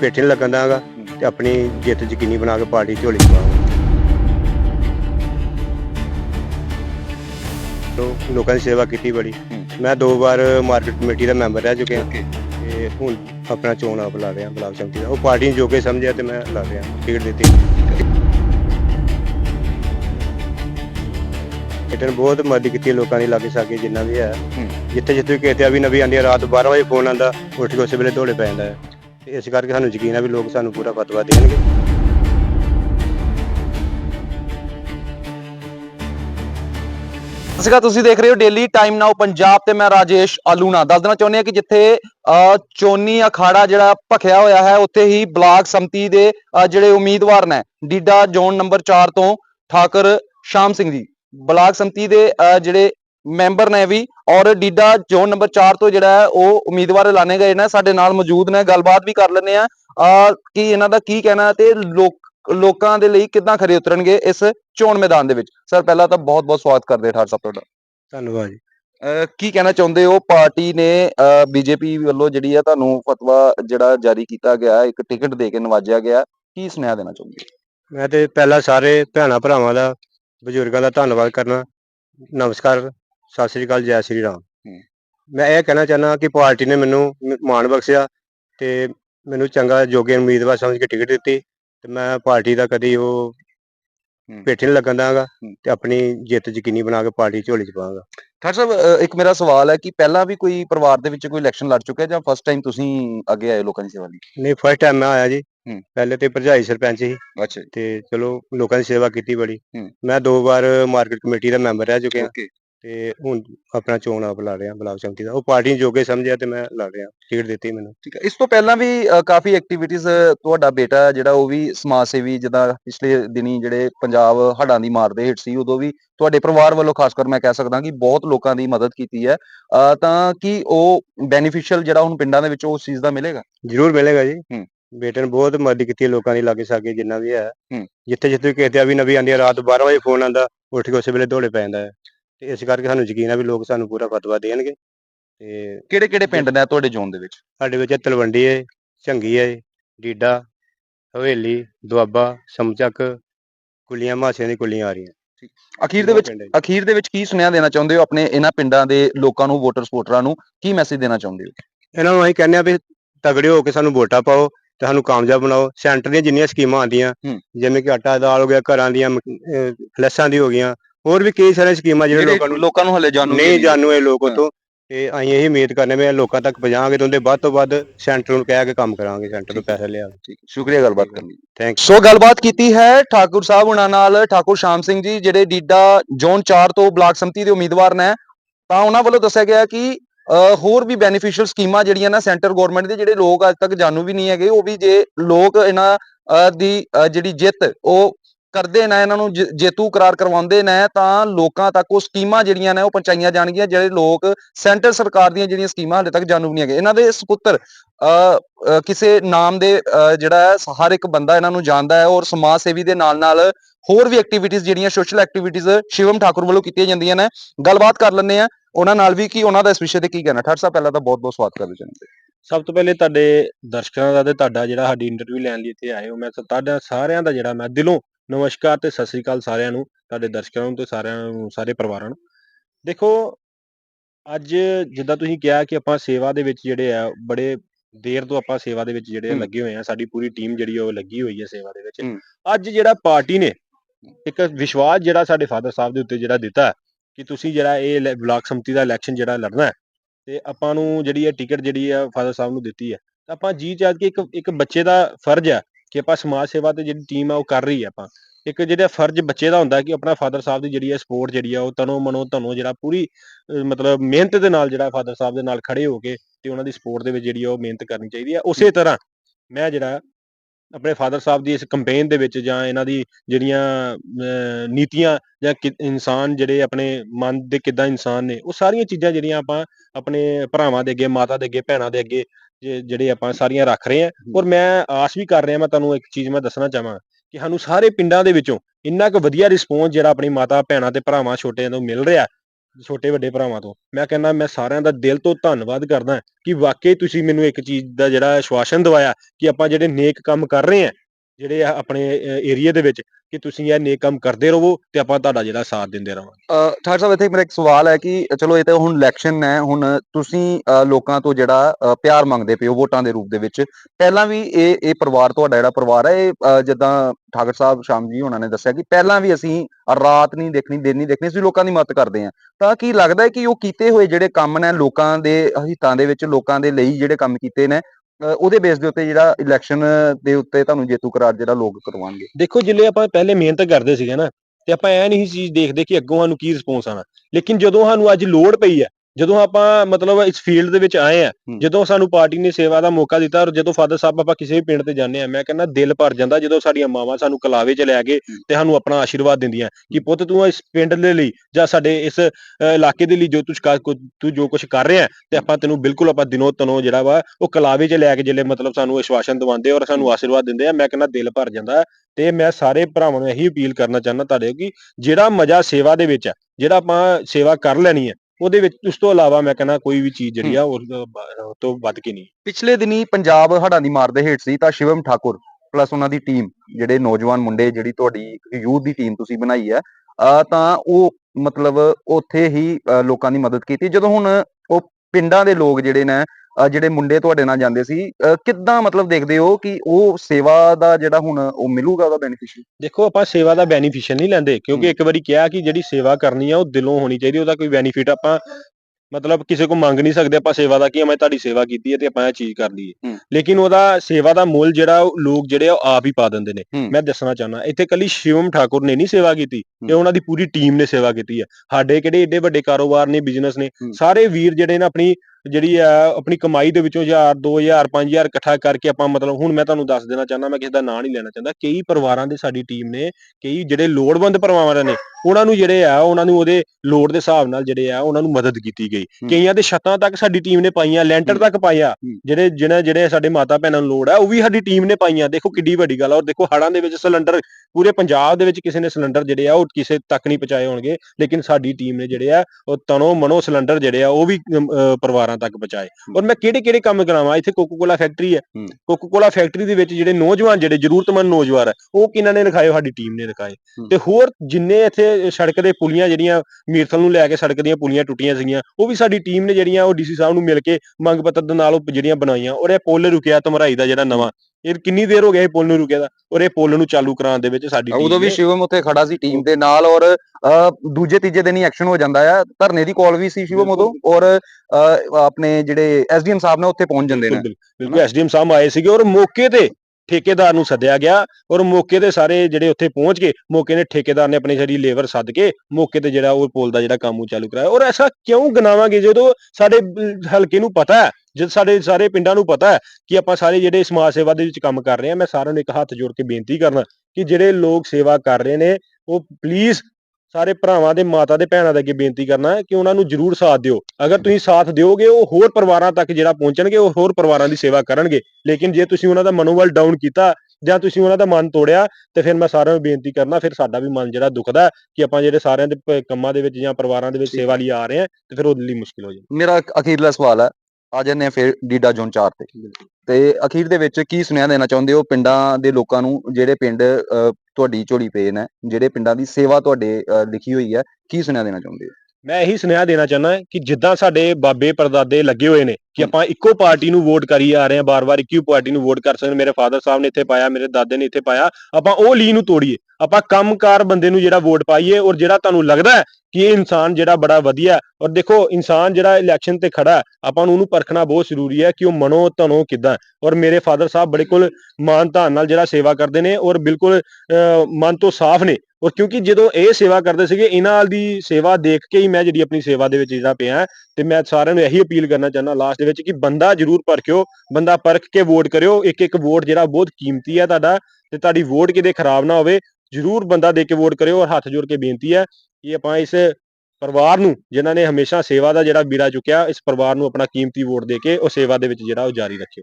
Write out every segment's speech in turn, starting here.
ਪੇਠੇ ਲੱਗਣ ਦਾਂਗਾ ਤੇ ਆਪਣੀ ਜਿੱਤ ਯਕੀਨੀ ਬਣਾ ਕੇ ਪਾਰਟੀ ਝੋਲੀ ਪਾਵਾਂਗਾ ਲੋ- ਲੋਕਾਂ ਦੀ ਸੇਵਾ ਕੀਤੀ ਬੜੀ। ਮੈਂ ਦੋ ਵਾਰ ਮਾਰਕੀਟ ਕਮੇਟੀ ਦਾ ਮੈਂਬਰ ਰਹਿ ਚੁੱਕਿਆ। ਤੇ ਹੁਣ ਆਪਣਾ ਚੋਣ ਆਪ ਲਾ ਰਿਹਾ ਬਲਾਕ ਸੰਮਤੀ ਦਾ। ਉਹ ਪਾਰਟੀ ਨੂੰ ਜੋਗੇ ਸਮਝਿਆ ਤੇ ਮੈਂ ਲਾ ਰਿਹਾ ਟਿਕਟ ਦਿੱਤੀ। ਇਹਨੇ ਬਹੁਤ ਮਦਦ ਕੀਤੀ ਲੋਕਾਂ ਦੀ ਲਾਗੇ ਸਾਗੇ ਜਿੰਨਾ ਵੀ ਹੈ। ਜਿੱਥੇ ਜਿੱਥੇ ਵੀ ਕਿਤੇ ਵੀ ਨਵੀਂ ਆਂਦੀ ਰਾਤ 12 ਵਜੇ ਫੋਨ ਆਂਦਾ ਉੱਠ ਕੇ ਉਸੇ ਵੇਲੇ ਦੌੜੇ ਪੈ ਜਾਂਦਾ ਹੈ। ਇਸ ਕਰਕੇ ਸਾਨੂੰ ਯਕੀਨ ਹੈ ਵੀ ਲੋਕ ਸਾਨੂੰ ਪੂਰਾ ਫਤਵਾ ਦੇਣਗੇ। ਸਸਿਕਾ ਤੁਸੀਂ ਦੇਖ ਰਹੇ ਹੋ ਡੇਲੀ ਟਾਈਮ ਨਾਓ ਪੰਜਾਬ ਤੇ ਮੈਂ ਰਾਜੇਸ਼ ਆਲੂਣਾ। ਦੱਸ ਦੇਣਾ ਚਾਹੁੰਦੇ ਹਾਂ ਕਿ ਜਿੱਥੇ ਅ, ਚੋਨੀ ਅਖਾੜਾ ਜਿਹੜਾ ਭਖਿਆ ਹੋਇਆ ਹੈ ਉੱਥੇ ਹੀ ਬਲਾਕ ਸੰਮਤੀ ਦੇ ਅ, ਜਿਹੜੇ ਉਮੀਦਵਾਰ ਨੇ ਡੀਡਾ ਜ਼ੋਨ ਨੰਬਰ 4 ਤੋਂ ਠਾਕਰ ਸ਼ਾਮ ਸਿੰਘ ਜੀ। ਬਲਾਕ ਸੰਮਤੀ ਦੇ ਅ, ਜਿਹੜੇ ਮੈਂਬਰ ਨੇ ਵੀ ਔਰ ਡੀਡਾ ਜ਼ੋਨ ਨੰਬਰ 4 ਤੋਂ ਜਿਹੜਾ ਹੈ ਉਹ ਉਮੀਦਵਾਰ ਐਲਾਨੇ ਗਏ ਨੇ ਸਾਡੇ ਨਾਲ ਮੌਜੂਦ ਨੇ ਗੱਲਬਾਤ ਵੀ ਕਰ ਲੈਂਦੇ ਆ ਕਿ ਇਹਨਾਂ ਦਾ ਕੀ ਕਹਿਣਾ ਤੇ ਲੋਕ ਲੋਕਾਂ ਦੇ ਲਈ ਕਿੱਦਾਂ ਖਰੇ ਉਤਰਨਗੇ ਇਸ ਚੋਣ ਮੈਦਾਨ ਦੇ ਵਿੱਚ? ਸਰ ਪਹਿਲਾਂ ਤਾਂ ਬਹੁਤ ਬਹੁਤ ਸਵਾਗਤ ਕਰਦੇ ਠਾਰ ਸਾਹਿਬ ਤੁਹਾਡਾ। ਧੰਨਵਾਦ ਜੀ। ਕੀ ਕਹਿਣਾ ਚਾਹੁੰਦੇ ਹੋ? ਪਾਰਟੀ ਨੇ ਬੀਜੇਪੀ ਵੱਲੋਂ ਜਿਹੜੀ ਆ ਤੁਹਾਨੂੰ ਫਤਵਾ ਜਿਹੜਾ ਜਾਰੀ ਕੀਤਾ ਗਿਆ ਇੱਕ ਟਿਕਟ ਦੇ ਕੇ ਨਵਾਜਿਆ ਗਿਆ ਕੀ ਸੁਨੇਹਾ ਦੇਣਾ ਚਾਹੁੰਦੇ ਮੈਂ ਤੇ ਪਹਿਲਾਂ ਸਾਰੇ ਭੈਣਾਂ ਭਰਾਵਾਂ ਦਾ ਬਜ਼ੁਰਗਾਂ ਦਾ ਧੰਨਵਾਦ ਕਰਨਾ। ਨਮਸਕਾਰ। ਸਤਿ ਸ੍ਰੀ ਅਕਾਲ ਜੈ ਸ੍ਰੀ ਰਾਮ। ਮੈਂ ਇਹ ਕਹਿਣਾ ਚਾਹੁੰਦਾ ਕਿ ਪਾਰਟੀ ਨੇ ਮੈਨੂੰ ਮ- ਮਾਣ ਬਖਸ਼ਿਆ ਤੇ ਮੈਨੂੰ ਚੰਗਾ ਜੋਗੇ ਉਮੀਦਵਾਰ ਸਮਝ ਕੇ ਟਿਕਟ ਦਿੱਤੀ ਤੇ ਮੈਂ ਪਾਰਟੀ ਦਾ ਕਦੀ ਉਹ ਹੂੰ। ਪੇਠੇ ਨਹੀਂ ਲੱਗਣ ਦਾਂਗਾ ਹੂੰ। ਤੇ ਆਪਣੀ ਜਿੱਤ ਯਕੀਨੀ ਬਣਾ ਕੇ ਪਾਰਟੀ ਝੋਲੀ ਚ ਪਾਵਾਂਗਾ ਠਾਰ ਸਾਹਿਬ ਇੱਕ ਮੇਰਾ ਸਵਾਲ ਹੈ ਕਿ ਪਹਿਲਾਂ ਵੀ ਕੋਈ ਪਰਿਵਾਰ ਦੇ ਵਿੱਚ ਕੋਈ ਇਲੈਕਸ਼ਨ ਲੜ ਚੁੱਕਿਆ ਜਾਂ ਫਸਟ ਟਾਈਮ ਤੁਸੀਂ ਅੱਗੇ ਆਏ ਲੋਕਾਂ ਦੀ ਸੇਵਾ ਲਈ ਨਹੀਂ ਫਸਟ ਟਾਈਮ ਮੈਂ ਆਇਆ ਜੀ ਹੂੰ। ਪਹਿਲੇ ਤੇ ਭਰਜਾਈ ਸਰਪੰਚ ਸੀ ਅੱਛਾ ਤੇ ਚਲੋ ਲੋਕਾਂ ਦੀ ਸੇਵਾ ਕੀਤੀ ਬੜੀ ਹੂੰ। ਮੈਂ ਦੋ ਵਾਰ ਮਾਰਕੀਟ ਕਮੇਟੀ ਦਾ ਮੈਂਬਰ ਰਹਿ ਚੁੱਕਿਆ ਓਕੇ ਤੇ ਹੁਣ ਆਪਣਾ ਚੋਣ ਆਪ ਲਾ ਰਿਹਾ ਬਲਾਕ ਸੰਮਤੀ ਦਾ। ਉਹ ਪਾਰਟੀ ਨੂੰ ਜੋਗੇ ਸਮਝਿਆ ਤੇ ਮੈਂ ਲਾ ਰਿਹਾ ਟਿਕਟ ਦਿੱਤੀ ਮੈਨੂੰ। ਠੀਕ ਹੈ। ਇਸ ਤੋਂ ਪਹਿਲਾਂ ਵੀ ਅ, ਕਾਫੀ ਐਕਟੀਵਿਟੀਆਂ ਤੁਹਾਡਾ ਬੇਟਾ ਜਿਹੜਾ ਉਹ ਵੀ ਸਮਾਜ ਸੇਵੀ ਜਿੱਦਾਂ ਪਿਛਲੇ ਦਿਨੀ ਜਿਹੜੇ ਪੰਜਾਬ ਹੜ੍ਹਾਂ ਦੀ ਮਾਰ ਦੇ ਹੇਠ ਸੀ ਉਦੋਂ ਵੀ ਤੁਹਾਡੇ ਪਰਿਵਾਰ ਵੱਲੋਂ ਖਾਸ ਕਰ ਮੈਂ ਕਹਿ ਸਕਦਾ ਕਿ ਬਹੁਤ ਲੋਕਾਂ ਦੀ ਮਦਦ ਕੀਤੀ ਹੈ। ਅ, ਤਾਂ ਕੀ ਉਹ ਬੈਨੀਫੀਸ਼ੀਅਲ ਜਿਹੜਾ ਹੁਣ ਪਿੰਡਾਂ ਦੇ ਵਿੱਚ ਉਸ ਚੀਜ਼ ਦਾ ਮਿਲੇਗਾ? ਜ਼ਰੂਰ ਮਿਲੇਗਾ ਜੀ। ਹੂੰ। ਬੇਟੇ ਨੇ ਬਹੁਤ ਮਦਦ ਕੀਤੀ ਹੈ ਲੋਕਾਂ ਦੀ ਲਾਗੇ ਸਾਗੇ ਜਿੰਨਾ ਵੀ ਹੈ। ਹੂੰ। ਜਿੱਥੇ ਜਿੱਥੇ ਕਿਤੇ ਵੀ ਨਵੀਂ ਆਂਦੀ ਹੈ ਰਾਤ 12 ਵਜੇ ਫੋਨ ਆਂਦਾ ਉੱਠ ਕੇ ਉਸੇ ਵੇਲੇ ਦੌੜੇ ਪੈ ਜਾਂਦਾ ਹੈ। ਤੇ ਇਸ ਕਰਕੇ ਸਾਨੂੰ ਯਕੀਨ ਹੈ ਵੀ ਲੋਕ ਸਾਨੂੰ ਪੂਰਾ ਫਤਵਾ ਦੇਣਗੇ ਤੇ ਕਿਹੜੇ ਕਿਹੜੇ ਪਿੰਡ ਨੇ ਤੁਹਾਡੇ ਜ਼ੋਨ ਦੇ ਵਿੱਚ? ਸਾਡੇ ਵਿੱਚ ਤਲਵੰਡੀ ਹੈ ਝੰਗੀ ਹੈ ਡੀਡਾ ਹਵੇਲੀ ਦੁਆਬਾ ਸਮਚੱਕ ਕੁਲੀਆਂ ਮਾਸੀਆਂ ਦੀ ਕੁਲੀਆਂ ਆ ਰਹੀਆਂ। ਅਖੀਰ ਦੇ ਵਿੱਚ। ਅਖੀਰ ਦੇ ਵਿੱਚ ਕੀ ਸੁਨੇਹਾ ਦੇਣਾ ਚਾਹੁੰਦੇ ਹੋ ਆਪਣੇ ਇਹਨਾਂ ਪਿੰਡਾਂ ਦੇ ਲੋਕਾਂ ਨੂੰ ਵੋਟਰ ਸਪੋਰਟਰਾਂ ਨੂੰ? ਕੀ ਮੈਸੇਜ ਦੇਣਾ ਚਾਹੁੰਦੇ ਹੋ? ਇਹਨਾਂ ਨੂੰ ਅਸੀਂ ਕਹਿੰਦੇ ਆ ਵੀ ਤਗੜੇ ਹੋ ਕੇ ਸਾਨੂੰ ਵੋਟਾਂ ਪਾਓ ਤੇ ਸਾਨੂੰ ਕਾਮਯਾਬ ਬਣਾਓ। ਸੈਂਟਰ ਦੀਆਂ ਜਿੰਨੀਆਂ ਸਕੀਮਾਂ ਆਉਂਦੀਆਂ। ਜਿਵੇਂ ਕਿ ਆਟਾ ਦਾਲ ਹੋ ਗਿਆ ਘਰਾਂ ਦੀਆਂ ਫਲੈਸ਼ਾਂ ਦੀ ਹੋ ਗਈਆਂ ਹੋਰ ਵੀ ਕਈ ਸਾਰੇ ਸਕੀਮਾਂ ਜਿਹੜੇ ਲੋਕਾਂ ਨੂੰ ਲੋਕਾਂ ਨੂੰ ਹਲੇ ਜਾਣੂ ਨਹੀਂ ਜਾਣੂ ਇਹ ਲੋਕ। ਉਤੋਂ ਤੇ। ਅਸੀਂ ਇਹੀ ਉਮੀਦ ਕਰਨੇ ਵੀ ਲੋਕਾਂ ਤੱਕ ਪਹੁੰਚਾਵਾਂਗੇ ਤੇ ਉਹਦੇ ਵੱਧ ਤੋਂ ਵੱਧ ਸੈਂਟਰ ਨੂੰ ਕਹਿ ਕੇ ਕੰਮ ਕਰਾਂਗੇ ਸੈਂਟਰ ਤੋਂ ਪੈਸੇ ਲਿਆ ਠੀਕ ਸ਼ੁਕਰੀਆ ਗੱਲਬਾਤ ਕਰਨ ਲਈ। ਥੈਂਕ ਸੋ ਗੱਲਬਾਤ ਕੀਤੀ ਹੈ ਠਾਕੁਰ ਸਾਹਿਬ ਉਹਨਾਂ ਨਾਲ। ਠਾਕੁਰ ਸ਼ਾਮ ਸਿੰਘ ਜੀ ਜਿਹੜੇ ਡੀਡਾ ਜ਼ੋਨ 4 ਤੋਂ ਬਲਾਕ ਸੰਮਤੀ ਦੇ ਉਮੀਦਵਾਰ ਨੇ ਤਾਂ ਉਹਨਾਂ ਵੱਲੋਂ ਦੱਸਿਆ ਗਿਆ ਕਿ ਹੋਰ ਵੀ ਬੈਨੀਫੀਸ਼ੀਅਲ ਸਕੀਮਾਂ ਜਿਹੜੀਆਂ ਨਾ ਸੈਂਟਰ ਗਵਰਨਮੈਂਟ ਦੇ ਜਿਹੜੇ ਲੋਕ ਅੱਜ ਤੱਕ ਜਾਣੂ ਵੀ ਨਹੀਂ ਹੈਗੇ ਉਹ ਵੀ ਜੇ ਲੋਕ ਇਹਨਾਂ ਦੀ ਜਿਹੜੀ ਜਿੱਤ ਉਹ ਕਰਦੇ ਨੇ ਇਹਨਾਂ ਨੂੰ ਜੇਤੂ ਕਰਾਰ ਕਰਵਾਉਂਦੇ ਨੇ ਤਾਂ ਲੋਕਾਂ ਤੱਕ ਉਹ ਸਕੀਮਾਂ ਜਿਹੜੀਆਂ ਨੇ ਉਹ ਪਹੁੰਚਾਈਆਂ ਜਾਣਗੀਆਂ ਜਿਹੜੇ ਲੋਕ ਸੈਂਟਰ ਸਰਕਾਰ ਦੀਆਂ ਜਿਹੜੀਆਂ ਸਕੀਮਾਂ ਹਾਲੇ ਤੱਕ ਜਾਣੂ ਨਹੀਂ ਹੈਗੇ। ਇਹਨਾਂ ਦੇ ਸੁਪੁੱਤਰ ਅ, ਕਿਸੇ ਨਾਮ ਦੇ ਅ, ਜਿਹੜਾ ਹੈ ਹਰ ਇੱਕ ਬੰਦਾ ਇਹਨਾਂ ਨੂੰ ਜਾਣਦਾ ਹੈ ਔਰ ਸਮਾਜ ਸੇਵੀ ਦੇ ਨਾਲ ਨਾਲ ਹੋਰ ਵੀ ਐਕਟੀਵਿਟੀਜ਼ ਜਿਹੜੀਆਂ ਸੋਸ਼ਲ ਐਕਟੀਵਿਟੀਜ਼ ਸ਼ਿਵਮ ਠਾਕੁਰ ਵੱਲੋਂ ਕੀਤੀਆਂ ਜਾਂਦੀਆਂ ਨੇ। ਗੱਲਬਾਤ ਕਰ ਲੈਂਦੇ ਆ ਉਹਨਾਂ ਨਾਲ ਵੀ ਕਿ ਉਹਨਾਂ ਦਾ ਇਸ ਵਿਸ਼ੇ ਤੇ ਕੀ ਕਹਿਣਾ। ਠਾਠ ਸਾਹਿਬ ਪਹਿਲਾਂ ਤਾਂ ਬਹੁਤ ਬਹੁਤ ਸਵਾਗਤ ਕਰਦੇ ਚਾਹੁੰਦੇ ਸਭ ਤੋਂ ਪਹਿਲੇ ਤੁਹਾਡੇ ਦਰਸ਼ਕਾਂ ਦਾ ਤੇ ਤੁਹਾਡਾ ਜਿਹੜਾ ਸਾਡੀ ਇੰਟਰਵਿਊ ਲੈਣ ਲਈ ਇੱਥੇ ਆਏ ਹੋ ਮੈਂ ਤੁਹਾਡਾ ਸਾਰਿਆਂ ਦਾ ਜਿਹੜਾ ਮੈਂ ਦਿਲੋਂ ਨਮਸਕਾਰ ਤੇ ਸਤਿ ਸ੍ਰੀ ਅਕਾਲ ਸਾਰਿਆਂ ਨੂੰ ਤੁਹਾਡੇ ਦਰਸ਼ਕਾਂ ਨੂੰ ਤੇ ਸਾਰਿਆਂ ਨੂੰ ਸਾਰੇ ਪਰਿਵਾਰਾਂ ਨੂੰ ਦੇਖੋ ਅੱਜ ਜਿੱਦਾਂ ਤੁਸੀਂ ਕਿਹਾ ਕਿ ਆਪਾਂ ਸੇਵਾ ਦੇ ਵਿੱਚ ਜਿਹੜੇ ਆ ਬੜੇ ਦੇਰ ਤੋਂ ਆਪਾਂ ਸੇਵਾ ਦੇ ਵਿੱਚ ਜਿਹੜੇ ਹੂੰ। ਲੱਗੇ ਹੋਏ ਆ ਸਾਡੀ ਪੂਰੀ ਟੀਮ ਜਿਹੜੀ ਉਹ ਲੱਗੀ ਹੋਈ ਹੈ ਸੇਵਾ ਦੇ ਵਿੱਚ ਹੂੰ। ਅੱਜ ਜਿਹੜਾ ਪਾਰਟੀ ਨੇ ਇੱਕ ਵਿਸ਼ਵਾਸ ਜਿਹੜਾ ਸਾਡੇ ਫਾਦਰ ਸਾਹਿਬ ਦੇ ਉੱਤੇ ਜਿਹੜਾ ਦਿੱਤਾ ਹੈ ਕਿ ਤੁਸੀਂ ਜਿਹੜਾ ਇਹ ਬਲਾਕ ਸੰਮਤੀ ਦਾ ਇਲੈਕਸ਼ਨ ਜਿਹੜਾ ਲੜਨਾ ਹੈ ਤੇ ਆਪਾਂ ਨੂੰ ਜਿਹੜੀ ਹੈ ਟਿਕਟ ਜਿਹੜੀ ਆ ਫਾਦਰ ਸਾਹਿਬ ਨੂੰ ਦਿੱਤੀ ਹੈ ਤਾਂ ਆਪਾਂ ਜੀ ਚਾਹ ਕੇ ਇੱਕ ਇੱਕ ਬੱਚੇ ਦਾ ਫਰਜ਼ ਹੈ ਕਿ ਆਪਾਂ ਸਮਾਜ ਸੇਵਾ ਤੇ ਜਿਹੜੀ ਟੀਮ ਆ ਉਹ ਕਰ ਰਹੀ ਹੈ ਆਪਾਂ। ਇੱਕ ਜਿਹੜਾ ਫਰਜ਼ ਬੱਚੇ ਦਾ ਹੁੰਦਾ ਕਿ ਆਪਣਾ ਫਾਦਰ ਸਾਹਿਬ ਦੀ ਜਿਹੜੀ ਹੈ ਸਪੋਰਟ ਜਿਹੜੀ ਆ ਉਹ ਤਨੋ ਮਨੋ ਧਨੋ ਜਿਹੜਾ ਪੂਰੀ ਮਤਲਬ ਮਿਹਨਤ ਦੇ ਨਾਲ ਜਿਹੜਾ ਫਾਦਰ ਸਾਹਿਬ ਦੇ ਨਾਲ ਖੜੇ ਹੋ ਕੇ ਤੇ ਉਹਨਾਂ ਦੀ ਸਪੋਰਟ ਦੇ ਵਿੱਚ ਜਿਹੜੀ ਆ ਉਹ ਮਿਹਨਤ ਕਰਨੀ ਚਾਹੀਦੀ ਹੈ ਉਸੇ ਤਰ੍ਹਾਂ ਮੈਂ ਜਿਹੜਾ ਆਪਣੇ ਫਾਦਰ ਸਾਹਿਬ ਦੀ ਇਸ ਕੰਪੇਨ ਦੇ ਵਿੱਚ ਜਾਂ ਇਹਨਾਂ ਦੀ ਜਿਹੜੀਆਂ ਨੀਤੀਆਂ ਜਾਂ ਇਨਸਾਨ ਜਿਹੜੇ ਆਪਣੇ ਮਨ ਦੇ ਕਿੱਦਾਂ ਇਨਸਾਨ ਨੇ ਉਹ ਸਾਰੀਆਂ ਚੀਜ਼ਾਂ ਜਿਹੜੀਆਂ ਆਪਾਂ ਆਪਣੇ ਭਰਾਵਾਂ ਦੇ ਅੱਗੇ ਮਾਤਾ ਦੇ ਅੱਗੇ ਭੈਣਾਂ ਦੇ ਅੱਗੇ ਜਿਹੜੇ ਆਪਾਂ ਸਾਰੀਆਂ ਰੱਖ ਰਹੇ ਹਾਂ ਔਰ ਮੈਂ ਆਸ ਵੀ ਕਰ ਰਿਹਾ ਮੈਂ ਤੁਹਾਨੂੰ ਇੱਕ ਚੀਜ਼ ਮੈਂ ਦੱਸਣਾ ਚਾਹਾਂ ਕਿ ਸਾਨੂੰ ਸਾਰੇ ਪਿੰਡਾਂ ਦੇ ਵਿੱਚੋਂ ਇੰਨਾ ਕੁ ਵਧੀਆ ਰਿਸਪੌਂਸ ਜਿਹੜਾ ਆਪਣੀ ਮਾਤਾ ਭੈਣਾਂ ਤੇ ਭਰਾਵਾਂ ਛੋਟਿਆਂ ਤੋਂ ਮਿਲ ਰਿਹਾ ਛੋਟੇ ਵੱਡੇ ਭਰਾਵਾਂ ਤੋਂ ਮੈਂ ਕਹਿੰਦਾ ਮੈਂ ਸਾਰਿਆਂ ਦਾ ਦਿਲ ਤੋਂ ਧੰਨਵਾਦ ਕਰਦਾ ਕਿ ਵਾਕਈ ਤੁਸੀਂ ਮੈਨੂੰ ਇੱਕ ਚੀਜ਼ ਦਾ ਜਿਹੜਾ ਆਸ਼ਵਾਸਨ ਦਵਾਇਆ ਕਿ ਆਪਾਂ ਜਿਹੜੇ ਨੇਕ ਕੰਮ ਕਰ ਰਹੇ ਆ ਜਿਹੜੇ ਆ ਆਪਣੇ ਏਰੀਆ ਦੇ ਵਿੱਚ ਕਿ ਤੁਸੀਂ ਇਹ ਨੇਕ ਕੰਮ ਕਰਦੇ ਰਹੋ ਤੇ ਆਪਾਂ ਤੁਹਾਡਾ ਜਿਹੜਾ ਸਾਥ ਦਿੰਦੇ ਰਹਾਂਗੇ। ਅ, ਸਾਹਿਬ ਇੱਥੇ ਮੇਰਾ ਇੱਕ ਸਵਾਲ ਹੈ ਕਿ ਚਲੋ ਇਹ ਤਾਂ ਹੁਣ ਇਲੈਕਸ਼ਨ ਹੈ ਹੁਣ ਤੁਸੀਂ ਲੋਕਾਂ ਤੋਂ ਜਿਹੜਾ ਪਿਆਰ ਮੰਗਦੇ ਪਿਓ ਵੋਟਾਂ ਦੇ ਰੂਪ ਦੇ ਵਿੱਚ। ਪਹਿਲਾਂ ਵੀ ਇਹ ਇਹ ਪਰਿਵਾਰ ਤੁਹਾਡਾ ਜਿਹੜਾ ਪਰਿਵਾਰ ਹੈ ਇਹ ਜਿੱਦਾਂ ਠਾਕਰ ਸਾਹਿਬ ਸ਼ਾਮ ਜੀ ਉਹਨਾਂ ਨੇ ਦੱਸਿਆ ਕਿ ਪਹਿਲਾਂ ਵੀ ਅਸੀਂ ਰਾਤ ਨਹੀਂ ਦੇਖਣੀ ਦਿਨ ਨਹੀਂ ਦੇਖਣੀ ਅਸੀਂ ਲੋਕਾਂ ਦੀ ਮਦਦ ਕਰਦੇ ਹਾਂ। ਤਾਂ ਕੀ ਲੱਗਦਾ ਹੈ ਕਿ ਉਹ ਕੀਤੇ ਹੋਏ ਜਿਹੜੇ ਕੰਮ ਨੇ ਲੋਕਾਂ ਦੇ ਹਿੱਤਾਂ ਦੇ ਵਿੱਚ ਲੋਕਾਂ ਦੇ ਲਈ ਜਿਹੜੇ ਕੰਮ ਕੀਤੇ ਨੇ ਉਹਦੇ ਬੇਸ ਦੇ ਉੱਤੇ ਜਿਹੜਾ ਇਲੈਕਸ਼ਨ ਦੇ ਉੱਤੇ ਤੁਹਾਨੂੰ ਜੇਤੂ ਕਰਾਰ ਜਿਹੜਾ ਲੋਕ ਕਰਵਾਉਣਗੇ। ਦੇਖੋ, ਜਿੱਲੇ ਆਪਾਂ ਪਹਿਲੇ ਮਿਹਨਤ ਕਰਦੇ ਸੀਗੇ ਨਾ, ਤੇ ਆਪਾਂ ਐ ਨਹੀਂ ਚੀਜ਼ ਦੇਖਦੇ ਕਿ ਅੱਗੋਂ ਸਾਨੂੰ ਕੀ ਰਿਸਪੌਂਸ ਆਣਾ ਲੇਕਿਨ ਜਦੋਂ ਸਾਨੂੰ ਅੱਜ ਲੋੜ ਪਈ ਹੈ ਜਦੋਂ ਆਪਾਂ ਮਤਲਬ ਇਸ ਫੀਲਡ ਦੇ ਵਿੱਚ ਆਏ ਆ। ਜਦੋਂ ਸਾਨੂੰ ਪਾਰਟੀ ਨੇ ਸੇਵਾ ਦਾ ਮੌਕਾ ਦਿੱਤਾ ਔਰ ਜਦੋਂ ਫਾਦਰ ਸਾਹਿਬ ਆਪਾਂ ਕਿਸੇ ਵੀ ਪਿੰਡ ਤੇ ਜਾਂਦੇ ਆ ਮੈਂ ਕਹਿੰਦਾ ਦਿਲ ਭਰ ਜਾਂਦਾ ਜਦੋਂ ਸਾਡੀਆਂ ਮਾਵਾਂ ਸਾਨੂੰ ਕਲਾਵੇ ਚ ਲੈ ਕੇ ਤੇ ਸਾਨੂੰ ਆਪਣਾ ਆਸ਼ੀਰਵਾਦ ਦਿੰਦੀਆਂ ਕਿ ਪੁੱਤ ਤੂੰ ਇਸ ਪਿੰਡ ਦੇ ਲਈ ਜਾਂ ਸਾਡੇ ਇਸ ਇਲਾਕੇ ਦੇ ਲਈ ਜੋ ਤੂੰ ਤੂੰ ਜੋ ਕੁਝ ਕਰ ਰਿਹਾ ਤੇ ਆਪਾਂ ਤੈਨੂੰ ਬਿਲਕੁਲ ਆਪਾਂ ਦਿਨੋਂ ਤਨੋਂ ਜਿਹੜਾ ਵਾ ਉਹ ਕਲਾਵੇ ਚ ਲੈ ਕੇ ਜਿਹੜੇ ਮਤਲਬ ਸਾਨੂੰ ਵਿਸ਼ਵਾਸਨ ਦਿਵਾਉਂਦੇ ਔਰ ਸਾਨੂੰ ਆਸ਼ੀਰਵਾਦ ਦਿੰਦੇ ਆ ਮੈਂ ਕਹਿੰਦਾ ਦਿਲ ਭਰ ਜਾਂਦਾ ਤੇ ਮੈਂ ਸਾਰੇ ਭਰਾਵਾਂ ਨੂੰ ਇਹੀ ਅਪੀਲ ਕਰਨਾ ਚਾਹੁੰਦਾ ਤੁਹਾਡੇ ਕਿ ਜਿਹੜਾ ਮਜ਼ਾ ਸੇਵਾ ਦੇ ਵਿੱਚ ਹੈ ਜਿਹੜਾ ਆਪਾਂ ਸੇਵਾ ਕਰ ਲੈਣੀ ਹੈ ਉਹਦੇ ਵਿੱਚ ਉਸ ਤੋਂ ਇਲਾਵਾ ਮੈਂ ਕਹਿੰਦਾ ਕੋਈ ਵੀ ਚੀਜ਼ ਜਿਹੜੀ ਆ ਉਹ ਤੋਂ ਵੱਧ ਕੇ ਨਹੀਂ। ਪਿਛਲੇ ਦਿਨੀ ਪੰਜਾਬ ਹੜ੍ਹਾਂ ਦੀ ਮਾਰ ਦੇ ਹੇਠ ਸੀ ਤਾਂ ਸ਼ਿਵਮ ਠਾਕੁਰ ਪਲੱਸ ਉਹਨਾਂ ਦੀ ਟੀਮ ਜਿਹੜੇ ਨੌਜਵਾਨ ਮੁੰਡੇ ਜਿਹੜੀ ਤੁਹਾਡੀ ਯੂਥ ਦੀ ਟੀਮ ਤੁਸੀਂ ਬਣਾਈ ਹੈ ਤਾਂ ਉਹ ਮਤਲਬ ਉੱਥੇ ਹੀ ਲੋਕਾਂ ਦੀ ਮਦਦ ਕੀਤੀ। ਜਦੋਂ ਹੁਣ ਉਹ ਪਿੰਡਾਂ ਦੇ ਲੋਕ ਜਿਹੜੇ ਨੇ ਜਿਹੜੇ ਮੁੰਡੇ ਤੁਹਾਡੇ ਨਾਲ ਜਾਂਦੇ ਸੀ ਕਿੱਦਾਂ ਮਤਲਬ ਦੇਖਦੇ ਹੋ ਕਿ ਉਹ ਸੇਵਾ ਦਾ ਜਿਹੜਾ ਹੁਣ ਉਹ ਮਿਲੂਗਾ ਉਹਦਾ ਬੈਨੀਫਿਸ਼ੀਅਲ ਦੇਖੋ ਆਪਾਂ ਸੇਵਾ ਦਾ ਬੈਨੀਫੀਸ਼ੀਅਲ ਨਹੀਂ ਲੈਂਦੇ ਕਿਉਂਕਿ। ਇੱਕ ਵਾਰੀ ਕਿਹਾ ਕਿ ਜਿਹੜੀ ਸੇਵਾ ਕਰਨੀ ਆ ਉਹ ਦਿਲੋਂ ਹੋਣੀ ਚਾਹੀਦੀ ਉਹਦਾ ਕੋਈ ਬੈਨੀਫਿਟ ਆਪਾਂ ਮਤਲਬ ਕਿਸੇ ਕੋ ਮੰਗ ਨਹੀਂ ਸਕਦੇ ਆਪਾਂ ਸੇਵਾ ਦਾ ਕਿ ਮੈਂ ਤੁਹਾਡੀ ਸੇਵਾ ਕੀਤੀ ਹੈ ਤੇ ਆਪਾਂ ਇਹ ਚੀਜ਼ ਕਰ ਲਈਏ। ਲੇਕਿਨ ਉਹਦਾ ਸੇਵਾ ਦਾ ਮੁੱਲ ਜਿਹੜਾ ਲੋਕ ਜਿਹੜੇ ਆ ਉਹ ਆਪ ਹੀ ਪਾ ਦਿੰਦੇ ਨੇ। ਮੈਂ ਦੱਸਣਾ ਚਾਹੁੰਦਾ ਇੱਥੇ ਕੱਲੀ ਸ਼ਿਵਮ ਠਾਕੁਰ ਨੇ ਨਹੀਂ ਸੇਵਾ ਕੀਤੀ ਤੇ ਹੂੰ। ਉਹਨਾਂ ਦੀ ਪੂਰੀ ਟੀਮ ਨੇ ਸੇਵਾ ਕੀਤੀ ਹੈ ਸਾਡੇ ਕਿਹੜੇ ਏਡੇ ਵੱਡੇ ਕਾਰੋਬਾਰ ਨੇ ਬਿਜ਼ਨਸ ਨੇ। ਸਾਰੇ ਵੀਰ ਜਿਹੜੇ ਨੇ ਆਪਣੀ ਜਿਹੜੀ ਆ ਆਪਣੀ ਕਮਾਈ ਦੇ ਵਿੱਚੋਂ 1000 2000 5000 ਇਕੱਠਾ ਕਰਕੇ ਆਪਾਂ ਮਤਲਬ ਹੁਣ ਮੈਂ ਤੁਹਾਨੂੰ ਦੱਸ ਦੇਣਾ ਚਾਹੁੰਦਾ ਮੈਂ ਕਿਸੇ ਦਾ ਨਾਂ ਨਹੀਂ ਲੈਣਾ ਚਾਹੁੰਦਾ ਕਈ ਪਰਿਵਾਰਾਂ ਦੇ ਸਾਡੀ ਟੀਮ ਨੇ ਕਈ ਜਿਹੜੇ ਲੋੜਵੰਦ ਪਰਿਵਾਰਾਂ ਨੇ ਉਹਨਾਂ ਨੂੰ ਜਿਹੜੇ ਆ ਉਹਨਾਂ ਨੂੰ ਉਹਦੇ ਲੋੜ ਦੇ ਹਿਸਾਬ ਨਾਲ ਜਿਹੜੇ ਆ ਉਹਨਾਂ ਨੂੰ ਮਦਦ ਕੀਤੀ ਗਈ। ਕਈਆਂ ਦੇ ਛੱਤਾਂ ਤੱਕ ਸਾਡੀ ਟੀਮ ਨੇ ਪਾਈਆਂ ਲੈਂਟਰ। ਤੱਕ ਪਾਇਆ। ਜਿਹੜੇ ਜਿਹਨਾਂ ਜਿਹੜੇ ਸਾਡੇ ਮਾਤਾ ਭੈਣਾਂ ਨੂੰ ਲੋੜ ਆ ਉਹ ਵੀ ਸਾਡੀ ਟੀਮ ਨੇ ਪਾਈਆਂ ਦੇਖੋ ਕਿੱਡੀ ਵੱਡੀ ਗੱਲ ਆ ਔਰ ਦੇਖੋ ਹੜਾਂ ਦੇ ਵਿੱਚ ਸਿਲੰਡਰ ਪੂਰੇ ਪੰਜਾਬ ਦੇ ਵਿੱਚ ਕਿਸੇ ਨੇ ਸਿਲੰਡਰ ਜਿਹੜੇ ਆ ਉਹ ਕਿਸੇ ਤੱਕ ਨਹੀਂ ਪਹੁੰਚਾਏ ਹੋਣਗੇ ਲੇਕਿਨ ਸਾਡੀ ਟੀਮ ਨੇ ਜਿਹੜੇ ਆ ਉਹ ਤਨੋ ਮਨੋ ਸਿਲੰਡਰ ਜਿਹੜੇ ਆ ਉਹ ਵੀ ਅਹ, ਪਰਿਵਾਰਾਂ ਤੱਕ ਪਹੁੰਚਾਏ। ਔਰ ਮੈਂ ਕਿਹੜੇ ਕਿਹੜੇ ਕੰਮ ਕਰਾਵਾਂ? ਇੱਥੇ ਕੋਕੋ ਕੋਲਾ ਫੈਕਟਰੀ ਹੈ। ਹੂੰ। ਕੋਕੋ ਕੋਲਾ ਫੈਕਟਰੀ ਦੇ ਵਿੱਚ ਜਿਹੜੇ ਨੌਜਵਾਨ ਜਿਹੜੇ ਜ਼ਰੂਰਤਮੰਦ ਨੌਜਵਾਨ ਹੈ ਉਹ ਕਿਹਨਾਂ ਨੇ ਲਿਖਾਏ ਸਾਡੀ ਟੀਮ ਨੇ ਲਿਖਾਏ ਹੂੰ। ਤੇ ਹੋਰ ਜਿੰਨੇ ਇੱਥੇ ਸੜਕ ਦੇ ਪੁਲੀਆਂ ਜਿਹੜੀਆਂ ਮੀਰਥਲ ਨੂੰ ਲੈ ਕੇ ਸੜਕ ਦੀਆਂ ਪੁਲੀਆਂ ਟੁੱਟੀਆਂ ਸੀਗੀਆਂ ਉਹ ਵੀ ਸਾਡੀ ਟੀਮ ਨੇ ਜਿਹੜੀਆਂ ਉਹ ਡੀਸੀ ਸਾਹਿਬ ਨੂੰ ਮਿਲ ਕੇ ਮੰਗ ਪੱਤਰ ਦੇ ਨਾਲ ਉਹ ਜਿਹੜੀਆਂ ਬਣਾਈਆਂ। ਔਰ ਇਹ ਪੁੱਲ ਰੁਕਿਆ ਧਮਰਾਈ ਦਾ ਜਿਹੜਾ ਨਵਾਂ। ਇਹ ਕਿੰਨੀ ਦੇਰ ਹੋ ਗਿਆ ਇਹ ਪੁੱਲ ਨੂੰ ਰੁਕਿਆ ਦਾ? ਔਰ ਇਹ ਪੁੱਲ ਨੂੰ ਚਾਲੂ ਕਰਾਉਣ ਦੇ ਵਿੱਚ ਸਾਡੀ ਉਦੋਂ ਵੀ ਸ਼ਿਵਮ ਉੱਥੇ ਖੜਾ ਸੀ ਟੀਮ ਦੇ ਨਾਲ ਔਰ ਦੂਜੇ ਤੀਜੇ ਦਿਨ ਹੀ ਐਕਸ਼ਨ ਹੋ ਜਾਂਦਾ ਆ। ਧਰਨੇ ਦੀ ਕਾਲ ਵੀ ਸੀ ਸ਼ਿਵਮ ਉਦੋਂ ਔਰ ਆਪਣੇ ਜਿਹੜੇ ਐਸਡੀਐਮ ਸਾਹਿਬ ਨੇ ਉੱਥੇ ਪਹੁੰਚ ਜਾਂਦੇ ਨੇ। ਬਿਲਕੁਲ ਐਸਡੀਐਮ ਸਾਹਿਬ ਆਏ ਸੀਗੇ ਔਰ ਮੌਕੇ ਤੇ ਠੇਕੇਦਾਰ ਨੂੰ ਸੱਦਿਆ ਗਿਆ ਔਰ ਮੌਕੇ ਤੇ ਸਾਰੇ ਜਿਹੜੇ ਉੱਥੇ ਪਹੁੰਚ ਕੇ ਮੌਕੇ ਨੇ ਠੇਕੇਦਾਰ ਨੇ ਆਪਣੀ ਸਾਰੀ ਲੇਬਰ ਸੱਦ ਕੇ ਮੌਕੇ ਤੇ ਜਿਹੜਾ ਉਹ ਪੁਲ ਦਾ ਜਿਹੜਾ ਕੰਮ ਉਹ ਚਾਲੂ ਕਰਾਇਆ। ਔਰ ਐਸਾ ਕਿਉਂ ਗਨਾਵਾਂਗੇ ਜਦੋਂ ਸਾਡੇ ਹਲਕੇ ਨੂੰ ਪਤਾ ਹੈ, ਜਦ ਸਾਡੇ ਸਾਰੇ ਪਿੰਡਾਂ ਨੂੰ ਪਤਾ ਹੈ ਕਿ ਆਪਾਂ ਸਾਰੇ ਜਿਹੜੇ ਸਮਾਜ ਸੇਵਾ ਦੇ ਵਿੱਚ ਕੰਮ ਕਰ ਰਹੇ ਹਾਂ, ਮੈਂ ਸਾਰਿਆਂ ਨੂੰ ਇੱਕ ਹੱਥ ਜੋੜ ਕੇ ਬੇਨਤੀ ਕਰਨਾ ਕਿ ਜਿਹੜੇ ਲੋਕ ਸੇਵਾ ਕਰ ਰਹੇ ਨੇ, ਉਹ ਪਲੀਜ਼ ਸਾਰੇ ਭਰਾਵਾਂ ਦੇ ਮਾਤਾ ਦੇ ਭੈਣਾਂ ਦੇ ਅੱਗੇ ਬੇਨਤੀ ਕਰਨਾ ਕਿ ਉਹਨਾਂ ਨੂੰ ਜਰੂਰ ਸਾਥ ਦਿਓ। ਅਗਰ ਤੁਸੀਂ ਸਾਥ ਦਿਓਗੇ ਉਹ ਹੋਰ ਪਰਿਵਾਰਾਂ ਤੱਕ ਜਿਹੜਾ ਪਹੁੰਚਣਗੇ ਉਹ ਹੋਰ ਪਰਿਵਾਰਾਂ ਦੀ ਸੇਵਾ ਕਰਨਗੇ। ਲੇਕਿਨ ਜੇ ਤੁਸੀਂ ਉਹਨਾਂ ਦਾ ਮਨੋਬਲ ਡਾਊਨ ਕੀਤਾ ਜਾਂ ਤੁਸੀਂ ਉਹਨਾਂ ਦਾ ਮਨ ਤੋੜਿਆ ਤੇ ਫਿਰ ਮੈਂ ਸਾਰਿਆਂ ਨੂੰ ਬੇਨਤੀ ਕਰਨਾ ਫਿਰ ਸਾਡਾ ਵੀ ਮਨ ਜਿਹੜਾ ਦੁਖਦਾ ਕਿ ਆਪਾਂ ਜਿਹੜੇ ਸਾਰਿਆਂ ਦੇ ਕੰਮਾਂ ਦੇ ਵਿੱਚ ਜਾਂ ਪਰਿਵਾਰਾਂ ਦੇ ਵਿੱਚ ਸੇਵਾ ਲਈ ਆ ਰਹੇ ਹਾਂ ਤੇ ਫਿਰ ਉਹਦੇ ਲਈ ਮੁਸ਼ਕਿਲ ਹੋ ਜਾਂਦੀ ਮੇਰਾ ਅਖੀਰਲਾ ਸਵਾਲ ਹੈ। ਆ ਜਾਂਦੇ ਆ ਫਿਰ ਡੀਡਾ ਜ਼ੋਨ 4 ਤੇ। ਤੇ ਅਖੀਰ ਦੇ ਵਿੱਚ ਕੀ ਸੁਨੇਹਾ ਦੇਣਾ ਚਾਹੁੰਦੇ ਹੋ ਪਿੰਡਾਂ ਦੇ ਲੋਕਾਂ ਨੂੰ ਜਿਹੜੇ ਪਿੰਡ ਤੁਹਾਡੀ ਝੋਲੀ ਪਏ ਨੇ ਜਿਹੜੇ ਪਿੰਡਾਂ ਦੀ ਸੇਵਾ ਤੁਹਾਡੇ ਅਹ, ਲਿਖੀ ਹੋਈ ਹੈ ਕੀ ਸੁਨੇਹਾ ਦੇਣਾ ਚਾਹੁੰਦੇ ਹੋ? ਮੈਂ ਇਹੀ ਸੁਨੇਹਾ ਦੇਣਾ ਚਾਹੁੰਦਾ ਕਿ ਜਿੱਦਾਂ ਸਾਡੇ ਬਾਬੇ ਪਰਦਾਦੇ ਲੱਗੇ ਹੋਏ ਨੇ ਕਿ ਆਪਾਂ ਇੱਕੋ ਪਾਰਟੀ ਨੂੰ ਵੋਟ ਕਰੀ ਆ ਰਹੇ ਹਾਂ ਬਾਰ-ਬਾਰ ਇੱਕੋ ਪਾਰਟੀ ਨੂੰ ਵੋਟ ਕਰ ਸਕਦੇ ਮੇਰੇ ਫਾਦਰ ਸਾਹਿਬ ਨੇ ਇੱਥੇ ਪਾਇਆ ਮੇਰੇ ਦਾਦੇ ਨੇ ਇੱਥੇ ਪਾਇਆ। ਆਪਾਂ ਉਹ ਲੀ ਨੂੰ ਤੋੜੀਏ। ਆਪਾਂ ਕੰਮਕਾਰ ਬੰਦੇ ਨੂੰ ਜਿਹੜਾ ਵੋਟ ਪਾਈਏ ਔਰ ਜਿਹੜਾ ਤੁਹਾਨੂੰ ਲੱਗਦਾ ਹੈ ਕਿ ਇਹ ਇਨਸਾਨ ਜਿਹੜਾ ਬੜਾ ਵਧੀਆ ਔਰ ਦੇਖੋ ਇਨਸਾਨ ਜਿਹੜਾ ਇਲੈਕਸ਼ਨ ਤੇ ਖੜਾ ਹੈ ਆਪਾਂ ਨੂੰ ਉਹਨੂੰ ਪਰਖਣਾ ਬਹੁਤ ਜ਼ਰੂਰੀ ਹੈ ਕਿ ਉਹ ਮਨੋ ਧਨੋ ਕਿਦਾਂ ਔਰ ਮੇਰੇ ਫਾਦਰ ਸਾਹਿਬ ਬੜੇ ਕੋਲ ਮਾਨ ਧਾਨ ਨਾਲ ਜਿਹੜਾ ਸੇਵਾ ਕਰਦੇ ਨੇ ਔਰ ਬਿਲਕੁਲ ਅਹ, ਮਨ ਤੋਂ ਸਾਫ਼ ਨੇ। ਔਰ ਕਿਉਂਕਿ ਜਦੋਂ ਇਹ ਸੇਵਾ ਕਰਦੇ ਸੀਗੇ, ਇਹਨਾਂ ਨਾਲ ਦੀ ਸੇਵਾ ਦੇਖ ਕੇ ਹੀ ਮੈਂ ਜਿਹੜੀ ਆਪਣੀ ਸੇਵਾ ਦੇ ਵਿੱਚ ਜਿਹੜਾ ਪਿਆ, ਤੇ ਮੈਂ ਸਾਰਿਆਂ ਨੂੰ ਇਹੀ ਅਪੀਲ ਕਰਨਾ ਚਾਹੁੰਦਾ ਲਾਸਟ ਦੇ ਵਿੱਚ ਕਿ ਬੰਦਾ ਜ਼ਰੂਰ ਪਰਖਿਓ, ਬੰਦਾ ਪਰਖ ਕੇ ਵੋਟ ਕਰਿਓ ਇੱਕ ਇੱਕ ਵੋਟ ਜਿਹੜਾ ਬਹੁਤ ਕੀਮਤੀ ਹੈ ਤੁਹਾਡਾ, ਤੇ ਤੁਹਾਡੀ ਵੋਟ ਕਿਤੇ ਖਰਾਬ ਨਾ ਹੋਵੇ, ਜ਼ਰੂਰ ਬੰਦਾ ਦੇ ਕੇ ਵੋਟ ਕਰਿਓ ਔਰ ਹੱਥ ਜੋੜ ਕੇ ਬੇਨਤੀ ਹੈ ਕਿ ਆਪਾਂ ਇਸ ਪਰਿਵਾਰ ਨੂੰ, ਜਿਨ੍ਹਾਂ ਨੇ ਹਮੇਸ਼ਾ ਸੇਵਾ ਦਾ ਜਿਹੜਾ ਬੀੜਾ ਚੁੱਕਿਆ, ਇਸ ਪਰਿਵਾਰ ਨੂੰ ਆਪਣਾ ਕੀਮਤੀ ਵੋਟ ਦੇ ਕੇ ਉਹ ਸੇਵਾ ਦੇ ਵਿੱਚ ਜਿਹੜਾ ਉਹ ਜਾਰੀ ਰੱਖੇ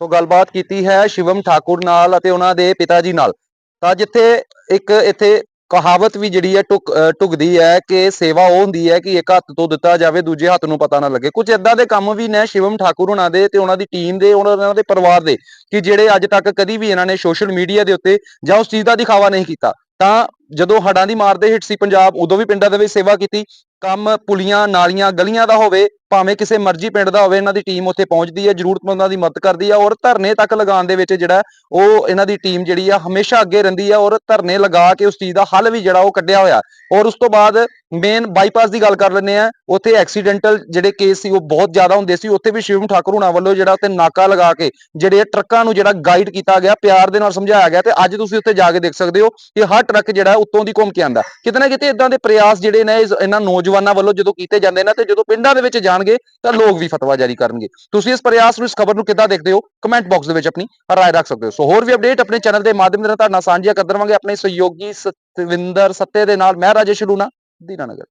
ਸੋ ਗੱਲਬਾਤ ਕੀਤੀ ਹੈ ਸ਼ਿਵਮ ਠਾਕੁਰ ਨਾਲ ਅਤੇ ਉਹਨਾਂ ਦੇ ਪਿਤਾ ਜੀ ਨਾਲ। ਤਾਂ ਜਿੱਥੇ ਇੱਕ ਇੱਥੇ ਕਹਾਵਤ ਵੀ ਜਿਹੜੀ ਹੈ ਟੁਕ ਅਹ ਢੁਕਦੀ ਹੈ ਕਿ ਸੇਵਾ ਉਹ ਹੁੰਦੀ ਹੈ ਕਿ ਇੱਕ ਹੱਥ ਤੋਂ ਦਿੱਤਾ ਜਾਵੇ, ਦੂਜੇ ਹੱਥ ਨੂੰ ਪਤਾ ਨਾ ਲੱਗੇ। ਕੁਝ ਇਦਾਂ ਦੇ ਕੰਮ ਵੀ ਨੇ ਸ਼ਿਵਮ ਠਾਕੁਰ ਉਹਨਾਂ ਦੇ ਤੇ ਉਹਨਾਂ ਦੀ ਟੀਮ ਦੇ, ਉਹਨਾਂ ਦੇ ਪਰਿਵਾਰ ਦੇ, ਕਿ ਜਿਹੜੇ ਅੱਜ ਤੱਕ ਕਦੀ ਵੀ ਇਹਨਾਂ ਨੇ ਸੋਸ਼ਲ ਮੀਡੀਆ ਦੇ ਉੱਤੇ ਜਾਂ ਉਸ ਚੀਜ਼ ਦਾ ਦਿਖਾਵਾ ਨਹੀਂ ਕੀਤਾ। ਤਾਂ ਜਦੋਂ ਹੜਾਂ ਦੀ ਮਾਰ ਦੇ ਹਿੱਟ ਸੀ ਪੰਜਾਬ, ਉਦੋਂ ਵੀ ਪਿੰਡਾਂ ਦੇ ਵਿੱਚ ਸੇਵਾ ਕੀਤੀ। ਕੰਮ, ਪੁਲੀਆਂ, ਨਾਲੀਆਂ, ਗਲੀਆਂ ਦਾ ਹੋਵੇ, ਭਾਵੇਂ ਕਿਸੇ ਮਰਜ਼ੀ ਪਿੰਡ ਦਾ ਹੋਵੇ, ਇਹਨਾਂ ਦੀ ਟੀਮ ਉੱਥੇ ਪਹੁੰਚਦੀ ਹੈ ਜ਼ਰੂਰਤਮੰਦਾਂ ਦੀ ਮਦਦ ਕਰਦੀ ਹੈ ਔਰ ਧਰਨੇ ਤੱਕ ਲਗਾਉਣ ਦੇ ਵਿੱਚ ਜਿਹੜਾ ਉਹ ਇਹਨਾਂ ਦੀ ਟੀਮ ਜਿਹੜੀ ਆ, ਹਮੇਸ਼ਾ ਅੱਗੇ ਰਹਿੰਦੀ ਹੈ ਔਰ ਧਰਨੇ ਲਗਾ ਕੇ ਉਸ ਚੀਜ਼ ਦਾ ਹੱਲ ਵੀ ਜਿਹੜਾ ਉਹ ਕੱਢਿਆ ਹੋਇਆ। ਔਰ ਉਸ ਤੋਂ ਬਾਅਦ ਮੇਨ ਬਾਈਪਾਸ ਦੀ ਗੱਲ ਕਰ ਲੈਂਦੇ ਆ ਉੱਥੇ ਐਕਸੀਡੈਂਟਲ ਜਿਹੜੇ ਕੇਸ ਸੀ, ਉਹ ਬਹੁਤ ਜ਼ਿਆਦਾ ਹੁੰਦੇ ਸੀ। ਉੱਥੇ ਵੀ ਸ਼ਿਵਮ ਠਾਕੁਰ ਹੁਣਾਂ ਵੱਲੋਂ ਜਿਹੜਾ ਉੱਥੇ ਨਾਕਾ ਲਗਾ ਕੇ ਜਿਹੜੇ ਟਰੱਕਾਂ ਨੂੰ ਜਿਹੜਾ ਗਾਈਡ ਕੀਤਾ ਗਿਆ, ਪਿਆਰ ਦੇ ਨਾਲ ਸਮਝਾਇਆ ਗਿਆ ਤੇ ਅੱਜ ਤੁਸੀਂ ਉੱਥੇ ਜਾ ਕੇ ਦੇਖ ਸਕਦੇ ਹੋ ਕਿ ਹਰ ਟਰੱਕ ਜਿਹੜਾ ਉੱਤੋਂ ਦੀ ਘੁੰਮ ਕੇ ਆਂਦਾ। ਕਿਤੇ ਨਾ ਕਿਤੇ ਇਦਾਂ ਦੇ ਪ੍ਰਯਾਸ ਜਿਹੜੇ ਨੇ ਇਹਨਾਂ ਨੌਜਵਾਨਾਂ ਵੱਲੋਂ ਜਦੋਂ ਕੀਤੇ ਜਾਂਦੇ ਨੇ ਤੇ ਜਦੋਂ ਪਿੰਡਾਂ ਦੇ ਵਿੱਚ ਜਾਣਗੇ ਤਾਂ ਲੋਕ ਵੀ ਫਤਵਾ ਜਾਰੀ ਕਰਨਗੇ। ਤੁਸੀਂ ਇਸ ਪ੍ਰਯਾਸ ਨੂੰ, ਇਸ ਖਬਰ ਨੂੰ ਕਿੱਦਾਂ ਦੇਖਦੇ ਹੋ? ਕਮੈਂਟ ਬਾਕਸ ਦੇ ਵਿੱਚ ਆਪਣੀ ਰਾਏ ਰੱਖ ਸਕਦੇ ਹੋ। ਸੋ ਹੋਰ ਵੀ ਅਪਡੇਟ ਆਪਣੇ ਚੈਨਲ ਦੇ ਮਾਧਿਅਮ ਦੇ ਨਾਲ ਤੁਹਾਡੇ ਨਾਲ ਸਾਂਝੀਆਂ ਕਰ ਦੇਵਾਂਗੇ ਆਪਣੇ ਸਹਿਯੋਗੀ ਸਤਵਿੰਦਰ ਸੱਤੇ ਦੇ ਨਾਲ। ਮੈਂ ਰਾਜੇਸ਼ ਲੂਣਾ ਦੀਨਾਨਗਰ